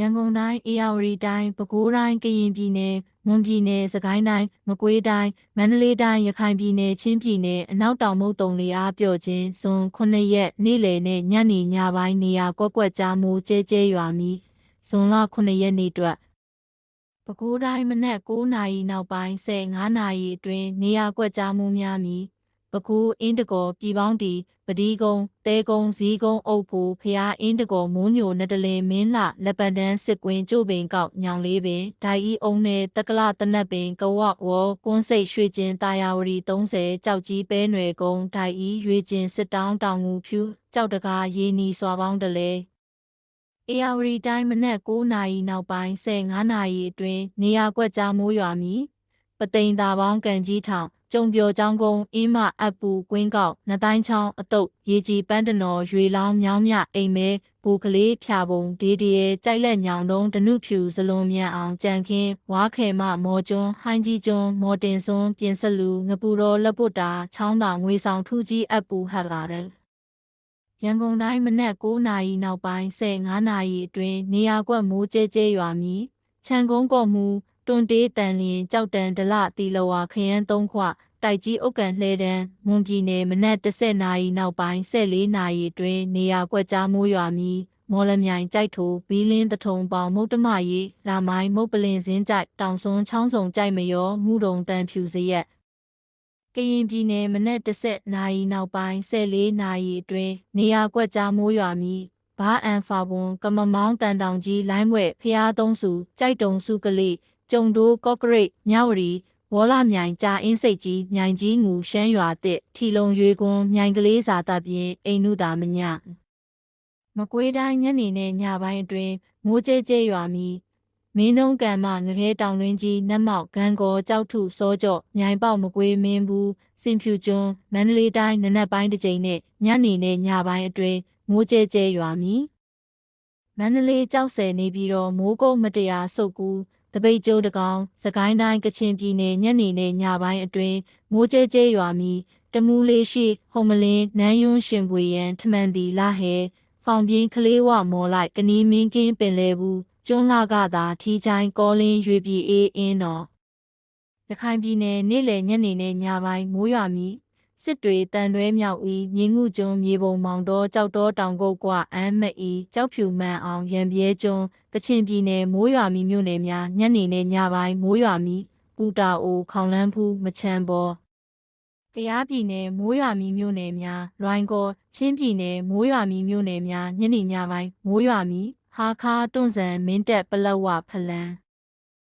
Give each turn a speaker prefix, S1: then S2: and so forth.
S1: ရန်ကုန်တိုင်းအေရဝတီတိုင်းပဲခူးတိုင်းကရင်ပြည်နယ်မွန်ပြည်နယ်စကိုင်းတိုင်းမကွေးတိုင်းမန္တလေးတိုင်းရခိုင်ပြည်နယ်ချင်းပြည်နယ်အနောက်တောင်မုတ်တုံလေအားပြော့ခြင်းဇွန်9ရက်နေ့လယ်နဲ့ညနေညပိုင်းနေရာကွက်ကွက်ကြားမိုးကျဲကျဲရွာမီဇွန်လ9ရက်နေ့အတွက်ပဲခူးတိုင်းမနက်9နာရီနောက်ပိုင်း15နာရီအတွင်းနေရာကွက်ကြားမှုများမည် ပဲခူးအင်းတကောပြည်ပေါင်းတီပဒီကုန်းတဲကုန်းဇီးကုန်းအုပ်ဖို့ဖျားအင်းတကောမိုးညိုနတလင်မင်းလှလက်ပံတန်းစစ်ကွင်းကျို့ပင်ကောက်ညောင်လေးပင်ဒိုင်ဤအုံနယ်တက္ကလတနတ်ပင်ကဝဝေါကွန်းစိတ်ရွှေကျင်တာယာဝတီ30ကြောက်ကြီးပဲနွယ်ကုန်းဒိုင်ဤရွေကျင်စစ်တောင်းတောင်ငူဖြူကြောက်တကားရေနီစွာပေါင်းတလဲအေယာဝတီတိုင်းမနက်9နာရီနောက်ပိုင်း15နာရီအတွင်းနေရာကွက်ကြားမိုးရွာမည်ပသိမ်သာပေါင်းကန်ကြီးထောင် ကျုံပြော်ချောင်းကုန်းအင်းမအပ်ပူကွင်းကောက်နတ်တိုင်းချောင်းအတုတ်ရေကြီးပန်းတနော်ရွေလောင်းမြောင်းမြအိမ်မဲဘူကလေးဖြာပုံဒေဒီရဲကြိုက်လက်ညောင်တုံးဒနုဖြူစလွန်မြန်အောင်ကြံခင်းဝါခဲမမော်ကျွန်းဟိုင်းကြီးကျွန်းမော်တင်စွန်းပြင်ဆက်လူငပူတော်လက်ပုတ်တာချောင်းသာငွေဆောင်ထူးကြီးအပ်ပူဟတ်လာတယ်ရန်ကုန်တိုင်းမနက်9နာရီနောက်ပိုင်း15နာရီအတွင်းနေရာကွက်မိုးကျဲကျဲရွာမည်ခြံကုန်းကော့မှု တွန်တေးတန်လျင်ကြောက်တန်ဒလတီလဝါခရမ်းသုံးခွတိုက်ကြီးအုတ်ကန်လှဲတန်းမွန်ပြည်နယ်မနက်10နာရီနောက်ပိုင်း14နာရီအတွင်းနေရာကွက်ကြားမိုးရွာမည်မော်လမြိုင်ကြိုက်ထိုဘီလင်းတထုံပေါင်မုတ်တမရီလာမိုင်းမုတ်ပလင်စင်းကြိုက်တောင်စွန်းချောင်းစုံကြိုက်မရောမှုတုံတန်ဖြူစရက်ကရင်ပြည်နယ်မနက်10နာရီနောက်ပိုင်း14နာရီအတွင်းနေရာကွက်ကြားမိုးရွာမည်ဘာအန်ဖာပွန်ကမမောင်းတန်တောင်ကြီးလိုင်းဝဲဖျားသုံးစုကြိုက်တုံစုကလေး ကျုံတိုးကော့ကရိတ်မြဝတီဝေါလာမြိုင်ကြာအင်းစိတ်ကြီးမြိုင်ကြီးငူရှမ်းရွာတစ်ထီလုံရွေကွန်းမြိုင်ကလေးစာတပ်ပြင်းအိမ်နုတာမညမကွေးတိုင်းညနေနဲ့ညပိုင်းအတွင်းမိုးကျဲကျဲရွာမည်မင်းနှုံးကံမငရဲတောင်တွင်ကြီးနတ်မောက်ဂန်ကောကြောက်ထုစောကြော့မြိုင်ပေါက်မကွေးမင်းဘူးစင်ဖြူကျွန်းမန္တလေးတိုင်းနနက်ပိုင်းတစ်ကြိမ်နဲ့ညနေနဲ့ညပိုင်းအတွင်းမိုးကျဲကျဲရွာမည်မန္တလေးကြောက်ဆယ်နေပြီးတော့မိုးကုတ်မတရားဆုတ်ကူ တပိတ်ကျိုးတကောင်စကိုင်းတိုင်းကချင်ပြည်နယ်ညနေနဲ့ညပိုင်းအတွင်းမိုးကျဲကျဲရွာမည်တမူးလေးရှိဟုံမလင်းနန်းယွန်းရှင်ပွေရန်ထမန်တီလာဟဲဖောင်ပြင်းကလေးဝမော်လိုက်ကနီးမင်းကင်းပင်လဲဘူးကျွန်းလာကသာထီချိုင်းကောလင်းရွေပြည်အေးအင်းတော်ရခိုင်ပြည်နယ်နေ့လယ်ညနေနဲ့ညပိုင်းမိုးရွာမီ စစ်တွေတန်တွဲမြောက်ဤမြင်းငုကျွန်းမြေပုံမောင်တော်ကြောက်တော်တောင်ကုတ်ကွအမ်းမအီကြောက်ဖြူမှန်အောင်ရံပြဲကျွန်းကချင်ပြည်နယ်မိုးရွာမီမြို့နယ်များညနေနဲ့ညပိုင်းမိုးရွာမီပူတာအိုခေါင်လန်းဖူးမချမ်းပေါ်ကယားပြည်နယ်မိုးရွာမီမြို့နယ်များလွိုင်းကောချင်းပြည်နယ်မိုးရွာမီမြို့နယ်များညနေညပိုင်းမိုးရွာမီဟာခါတွန့်ဆန်မင်းတက်ပလက်ဝဖလန်း